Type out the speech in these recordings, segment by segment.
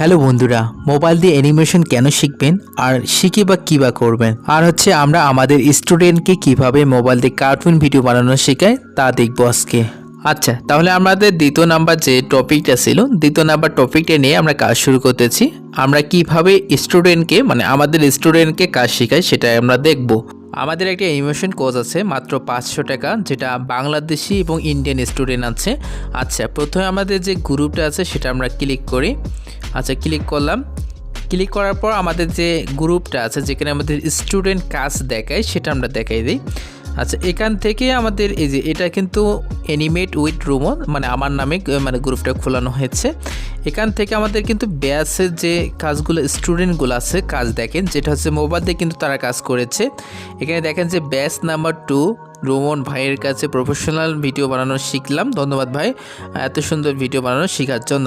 Hello বন্ধুরা, mobile দিয়ে animation কেন শিখবেন? আর শিখে বা কী বা করবেন? আর হচ্ছে আমরা আমাদের স্টুডেন্টকে কীভাবে মোবাইল দিয়ে কার্টুন ভিডিও বানানো শেখাই তা দেখব আজকে। আচ্ছা তাহলে আমাদের দ্বিতীয় নাম্বার যে টপিকটা ছিল, দ্বিতীয় নাম্বার টপিকটা নিয়ে আমরা কাজ শুরু করতেছি। আমরা কীভাবে স্টুডেন্টকে মানে আমাদের স্টুডেন্টকে কাজ শেখাই সেটা আমরা দেখব। আমাদের একটা অ্যানিমেশন কোর্স আছে, মাত্র পাঁচশো টাকা, যেটা বাংলাদেশি এবং ইন্ডিয়ান স্টুডেন্ট আছে। আচ্ছা প্রথমে আমাদের যে গ্রুপটা আছে সেটা আমরা ক্লিক করি। আচ্ছা ক্লিক করলাম। ক্লিক করার পর আমাদের যে গ্রুপটা আছে, যেখানে আমাদের স্টুডেন্ট কাজ দেখায়, সেটা আমরা দেখাই দিই। আচ্ছা এখান থেকে আমাদের এই যে, এটা কিন্তু অ্যানিমেট উইথ রুমো মানে আমার নামে মানে গ্রুপটা খোলানো হয়েছে। এখান থেকে আমাদের কিন্তু ব্যাসের যে কাজগুলো স্টুডেন্টগুলো আছে, কাজ দেখেন। যেটা হচ্ছে মোবাইল দিয়ে কিন্তু তারা কাজ করেছে। এখানে দেখেন যে ব্যাস নাম্বার টু রোমন ভাইয়ের কাছে প্রফেশনাল ভিডিও বানানো শিখলাম। ধন্যবাদ ভাই, এত সুন্দর ভিডিও বানানো শেখার জন্য।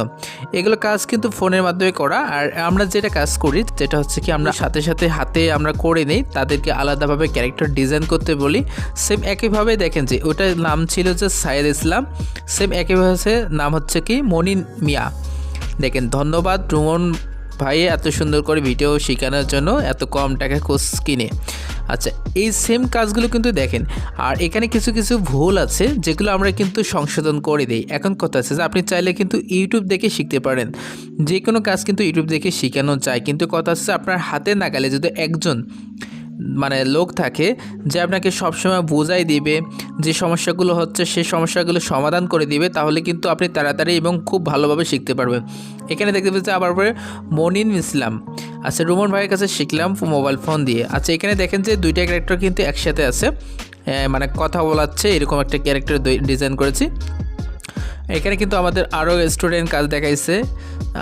এগুলো কাজ কিন্তু ফোনের মাধ্যমে করা, আর আমরা যেটা কাজ করি যেটা হচ্ছে কি আমরা সাথে সাথে হাতে আমরা করে নেই, তাদেরকে আলাদাভাবে ক্যারেক্টার ডিজাইন করতে বলি। সেম একইভাবে দেখেন যে, ওটার নাম ছিল যে সাইদ ইসলাম সেম একইভাবে নাম হচ্ছে কি মনিন মিয়া। দেখেন, ধন্যবাদ রুমন ভাই এত সুন্দর করে ভিডিও শেখানোর জন্য, এত কম টাকা কোর্স কিনে। আচ্ছা এই সেম কাজগুলো কিন্তু দেখেন। আর এখানে কিছু কিছু ভুল আছে, যেগুলো আমরা কিন্তু সংশোধন করে দিই। এখন কথা আছে যে আপনি চাইলে কিন্তু ইউটিউব দেখে শিখতে পারেন। যে কোনো কাজ কিন্তু ইউটিউব দেখে শেখানো যায়। কিন্তু কথা হচ্ছে আপনার হাতে নাগালে যদি একজন মানে লোক থাকে যে আপনাকে সবসময় বোঝাই দিবে, যে সমস্যাগুলো হচ্ছে সেই সমস্যাগুলো সমাধান করে দিবে, তাহলে কিন্তু আপনি তাড়াতাড়ি এবং খুব ভালোভাবে শিখতে পারবেন। এখানে দেখতে পাচ্ছি আবার পরে মনিন ইসলাম। আচ্ছা রুমন ভাইয়ের কাছে শিখলাম মোবাইল ফোন দিয়ে। আচ্ছা এখানে দেখেন যে দুইটা ক্যারেক্টার কিন্তু একসাথে আছে। মানে কথা বলাচ্ছে, এরকম একটা ক্যারেক্টার ডিজাইন করেছি। এখানে কিন্তু আমাদের আরও স্টুডেন্ট কাজ দেখাইছে।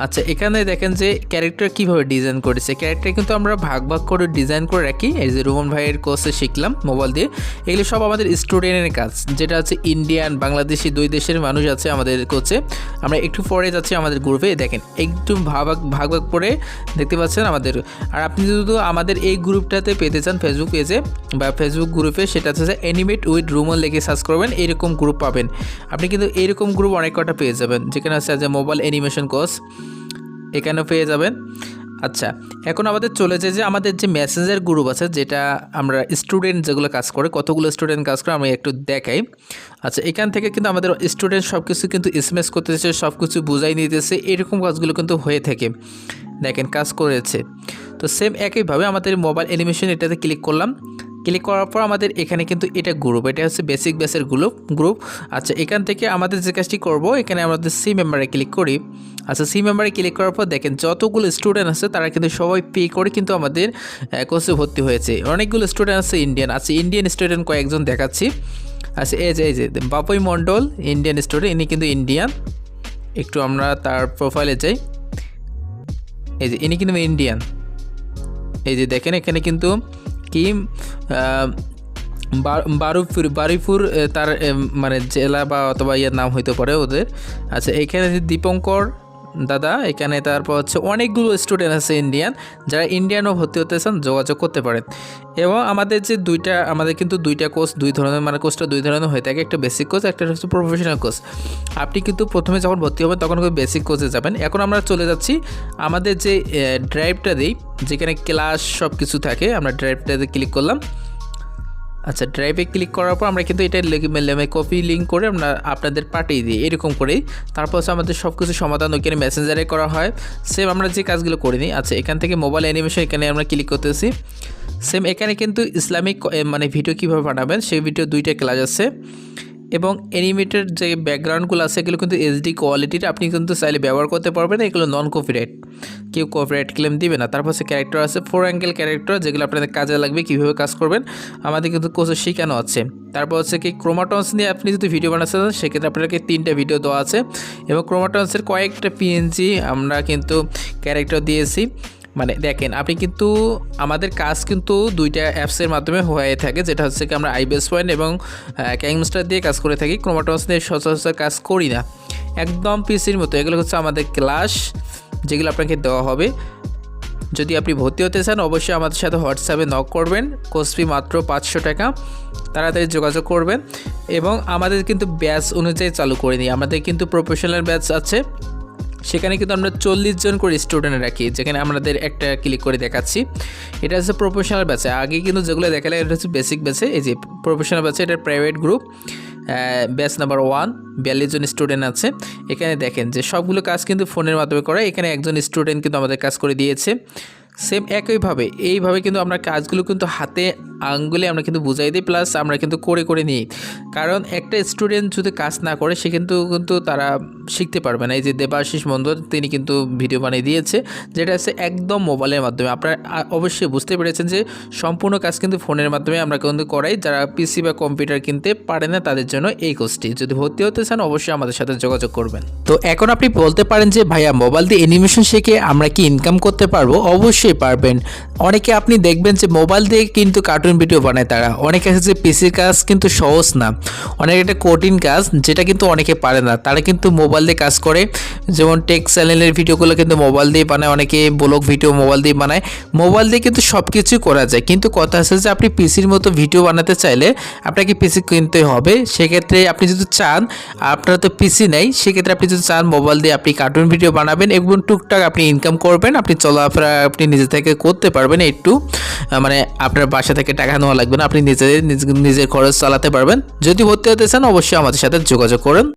আচ্ছা এখানে দেখেন যে ক্যারেক্টার কীভাবে ডিজাইন করেছে। ক্যারেক্টার কিন্তু আমরা ভাগ ভাগ করে ডিজাইন করে রাখি। এই যে রুমন ভাইয়ের কোর্সে শিখলাম মোবাইল দিয়ে। এগুলো সব আমাদের স্টুডেন্টের কাজ। যেটা হচ্ছে ইন্ডিয়ান বাংলাদেশি দুই দেশের মানুষ আছে আমাদের কোচে আমরা একটু পরে যাচ্ছি আমাদের গ্রুপে দেখেন একটু ভাগ ভাগ ভাগ করে দেখতে পাচ্ছেন আমাদের। আর আপনি যদি আমাদের এই গ্রুপটাতে পেতে চান ফেসবুক পেজে বা ফেসবুক গ্রুপে সেটা হচ্ছে অ্যানিমেট উইথ রুমন লিখে সার্চ করবেন। এরকম গ্রুপ পাবেন। আপনি কিন্তু এরকম গ্রুপ অনেক কটা পেয়ে যাবেন। যেখানে আছে যে মোবাইল অ্যানিমেশন কোর্স এখানেও পেয়ে যাবেন। আচ্ছা এখন আমাদের চলে যায় যে আমাদের যে মেসেঞ্জার গ্রুপ আছে, যেটা আমরা স্টুডেন্ট যেগুলো কাজ করে, কতগুলো স্টুডেন্ট কাজ করে, আমি একটু দেখাই। আচ্ছা এখান থেকে কিন্তু আমাদের স্টুডেন্ট সব কিছু কিন্তু এসএমএস করতেছে সব কিছু বুঝাই নিতেছে, এরকম কাজগুলো কিন্তু হয়ে থাকে। দেখেন, কাজ করেছে। তো সেম একইভাবে আমাদের মোবাইল অ্যানিমেশন এটাতে ক্লিক করলাম। ক্লিক করার পর আমাদের এখানে কিন্তু এটা গ্রুপ এটা হচ্ছে বেসিক বেসের গ্রুপ গ্রুপ আচ্ছা এখান থেকে আমাদের যে কাজটি করব, এখানে আমাদের সি মেম্বারে ক্লিক করি। আচ্ছা সি মেম্বারে ক্লিক করার পর দেখেন, যতগুলো স্টুডেন্ট আছে, তারা কিন্তু সবাই পে করে কিন্তু আমাদের কোর্সে ভর্তি হয়েছে। অনেকগুলো স্টুডেন্ট আছে ইন্ডিয়ান আছে ইন্ডিয়ান স্টুডেন্ট কয়েকজন দেখাচ্ছি। আচ্ছা এই যে এই যে বাপই মণ্ডল ইন্ডিয়ান স্টুডেন্ট ইনি কিন্তু ইন্ডিয়ান একটু আমরা তার প্রোফাইলে যাই। এই যে, ইনি কিন্তু ইন্ডিয়ান এই যে, দেখেন, এখানে কিন্তু কি বারুপুর বারুইপুর তার মানে জেলা বা অথবা ইয়ের নাম হইতে পারে ওদের। আচ্ছা এখানে দীপঙ্কর দাদা, এখানে তারপর হচ্ছে অনেকগুলো স্টুডেন্ট আছে ইন্ডিয়ান যারা ইন্ডিয়ানও ভর্তি হতে চান, যোগাযোগ করতে পারেন। এবং আমাদের যে দুইটা, আমাদের কিন্তু দুইটা কোর্স দুই ধরনের মানে কোর্সটা দুই ধরনের হয়ে থাকে। একটা বেসিক কোর্স একটা হচ্ছে প্রফেশনাল কোর্স আপনি কিন্তু প্রথমে যখন ভর্তি হবেন, তখন বেসিক কোর্সে যাবেন। এখন আমরা চলে যাচ্ছি আমাদের যে ড্রাইভটা দিই, যেখানে ক্লাস সব কিছু থাকে, আমরা ড্রাইভটাতে ক্লিক করলাম। আচ্ছা ড্রাইভে ক্লিক করার পর আমরা কিন্তু এটা কপি লিঙ্ক করে আমরা আপনাদের পাঠিয়ে দিই, এরকম করেই তারপর হচ্ছে আমাদের সব কিছু সমাধান ওইখানে মেসেঞ্জারে করা হয়। সেম আমরা যে কাজগুলো করে নিই আচ্ছা এখান থেকে মোবাইল অ্যানিমেশন এখানে আমরা ক্লিক করতেছি। সেম এখানে কিন্তু ইসলামিক মানে ভিডিও কীভাবে পাঠাবেন সেই ভিডিও দুইটা ক্লাস আছে। এবং অ্যানিমেটেড যে ব্যাকগ্রাউন্ডগুলো আছে, এগুলো কিন্তু এইচডি কোয়ালিটির আপনি কিন্তু চাইলে ব্যবহার করতে পারবেন। এগুলো নন কপিরাইট কেউ কপিরাইট ক্লেম দিবে না। তারপর হচ্ছে ক্যারেক্টার আছে ফোর অ্যাঙ্গেল ক্যারেক্টার যেগুলো আপনাদের কাজে লাগবে, কীভাবে কাজ করবেন, আমাদের কিন্তু কোর্সে শেখানো আছে। তারপর হচ্ছে কি ক্রোমাটন্স নিয়ে আপনি যদি ভিডিও বানাতে চান, সেক্ষেত্রে আপনাকে তিনটা ভিডিও দেওয়া আছে। এবং ক্রোমাটন্সের কয়েকটা পিএনজি আমরা কিন্তু ক্যারেক্টার দিয়েছি। মানে দেখেন, আপনি কিন্তু আমাদের কাজ কিন্তু দুইটা অ্যাপসের মাধ্যমে হয়ে থাকে, যেটা হচ্ছে কি আমরা আইবিএস পয়েন্ট এবং ক্যাংস্টার দিয়ে কাজ করে থাকি। ক্রোমাটস দিয়ে সচরাচর কাজ করি না। একদম পিসির মতো। এগুলো হচ্ছে আমাদের ক্লাস যেগুলো আপনাকে দেওয়া হবে। যদি আপনি ভর্তি হতে চান, অবশ্যই আমাদের সাথে হোয়াটসঅ্যাপে নক করবেন। কোর্স ফি মাত্র পাঁচশো টাকা। তাড়াতাড়ি যোগাযোগ করবেন। এবং আমাদের কিন্তু ব্যাচ অনুযায়ী চালু করে নিই। আমাদের কিন্তু প্রফেশনাল ব্যাচ আছে। সেখানে কিন্তু আমরা চল্লিশ জন করে স্টুডেন্ট রাখি, যেখানে আমাদের একটা ক্লিক করে দেখাচ্ছি। এটা হচ্ছে প্রফেশনাল ব্যাচে আগে কিন্তু যেগুলো দেখালে এটা হচ্ছে বেসিক ব্যাচে এই যে প্রফেশনাল ব্যাচে এটা private group batch number one বিয়াল্লিশ জন স্টুডেন্ট আছে। এখানে দেখেন যে সবগুলো কাজ কিন্তু ফোনের মাধ্যমে করা। এখানে একজন স্টুডেন্ট কিন্তু আমাদের কাজ করে দিয়েছে। সেম একইভাবে এইভাবে কিন্তু আমরা কাজগুলো কিন্তু হাতে আঙ্গুলে আমরা কিন্তু বুঝাই দিই প্লাস আমরা কিন্তু করে করে নিই। কারণ একটা স্টুডেন্ট যদি কাজ না করে, সে কিন্তু কিন্তু তারা শিখতে পারবে না। এই যে দেবাশিস মন্ডল তিনি কিন্তু ভিডিও বানিয়ে দিয়েছে, যেটা আছে একদম মোবাইলের মাধ্যমে। আপনারা অবশ্যই বুঝতে পেরেছেন যে সম্পূর্ণ কাজ কিন্তু ফোনের মাধ্যমে আমরা কিন্তু করাই। যারা পিসি বা কম্পিউটার কিনতে পারে না, তাদের জন্য এই কোর্সটি যদি ভর্তি হতে চান, অবশ্যই আমাদের সাথে যোগাযোগ করবেন। তো এখন আপনি বলতে পারেন যে, ভাইয়া মোবাইল দিয়ে অ্যানিমেশন শিখে আমরা কি ইনকাম করতে পারব? অবশ্যই পারবেন। অনেকে আপনি দেখবেন যে মোবাইল দিয়ে কিন্তু কার্টুন ভিডিও বানায় তারা। অনেকে আছে যে পিসির কাজ কিন্তু সহজ না। অনেক একটা কঠিন কাজ, যেটা কিন্তু অনেকে পারে না। তারা কিন্তু মোবাইল দিয়ে কাজ করে। যেমন টেক চ্যানেলের ভিডিওগুলো কিন্তু মোবাইল দিয়ে বানায়, অনেকে ব্লগ ভিডিও মোবাইল দিয়ে বানায়। মোবাইল দিয়ে কিন্তু সব কিছুই করা যায়। কিন্তু কথা আছে যে আপনি পিসির মতো ভিডিও বানাতে চাইলে আপনাকে পিসি কিনতে হবে। সেক্ষেত্রে আপনি যদি চান, আপনার তো পিসি নেই, সেক্ষেত্রে আপনি যদি চান মোবাইল দিয়ে আপনি কার্টুন ভিডিও বানাবেন এবং টুকটাক আপনি ইনকাম করবেন, আপনি চলাফেরা আপনি নিজে থেকে করতে পারবেন একটু। মানে আপনার বাসা থেকে টাকা নেওয়া লাগবে না, আপনি নিজ- নিজের খরচ চালাতে পারবেন। যদি ভর্তি হতে চান, অবশ্যই আমাদের সাথে যোগাযোগ করেন।